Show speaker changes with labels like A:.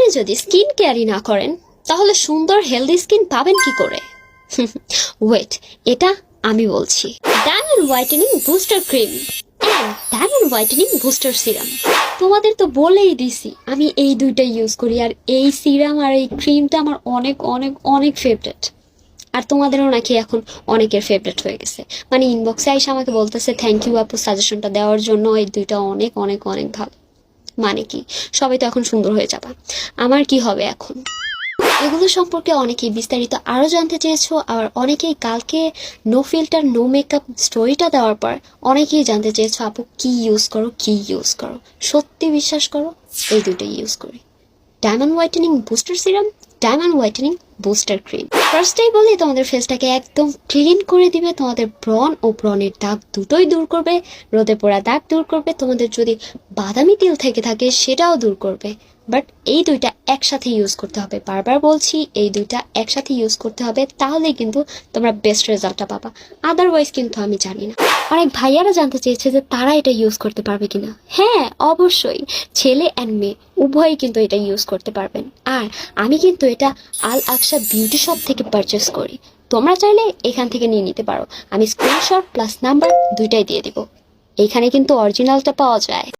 A: আপনি যদি স্কিন কেয়ারই না করেন, তাহলে সুন্দর, হেলদি স্কিন পাবেন কি করে? ওয়েট এটা আমি বলছি। Diamond whitening booster cream diamond whitening booster serum তোমাদের তো বলেই দিছি, আমি এই দুইটা ইউজ করি, আর এই সিরাম আর এই ক্রিমটা আমার অনেক অনেক অনেক ফেভারেট আর তোমাদেরও নাকি এখন অনেকের ফেভারেট হয়ে গেছে। মানে ইনবক্সে আইসা আমাকে বলতেছে থ্যাংক ইউ আপু সাজেশনটা দেওয়ার জন্য, এই দুইটা অনেক অনেক অনেক ভালো। মানে কি? সবাই তো এখন সুন্দর হয়ে যাবা। আমার কি হবে এখন? এগুলো সম্পর্কে অনেকেই বিস্তারিত আরও জানতে চেয়েছো। আর অনেকেই কালকে নো ফিল্টার নো মেকআপ স্টোরিটা দেওয়ার পর অনেকেই জানতে চেয়েছো, আপু, কি ইউজ করো? কি ইউজ করো? সত্যি বিশ্বাস করো, এই দুটোই ইউজ করি। Diamond whitening booster serum diamond whitening booster cream ফার্স্টেই বলি তোমাদের ফেসটাকে একদম ক্লিন করে দিবে, তোমাদের ব্রন ও ব্রনের দাগ দুটোই দূর করবে, রোদে পোড়া দাগ দূর করবে, তোমাদের যদি বাদামি তিল থেকে থাকে সেটাও দূর করবে। বাট এই দুইটা একসাথে ইউজ করতে হবে। বারবার বলছি, এই দুইটা একসাথে ইউজ করতে হবে তাহলেই কিন্তু তোমরা বেস্ট রেজাল্টটা পাবা। আদারওয়াইজ কিন্তু আমি জানি না। অনেক ভাইয়ারা জানতে চেয়েছে যে তারা এটা ইউজ করতে পারবে কিনা। হ্যাঁ অবশ্যই। ছেলে অ্যান্ড মেয়ে, উভয়ই কিন্তু এটা ইউজ করতে পারবেন। আর আমি কিন্তু এটা আল আকসা বিউটি শপ থেকে পারচেস করি। তোমরা চাইলে এখান থেকে নিয়ে নিতে পারো। আমি স্ক্রিনশট প্লাস নাম্বার দুইটাই দিয়ে দিব। এখানে কিন্তু অরিজিনালটা পাওয়া যায়।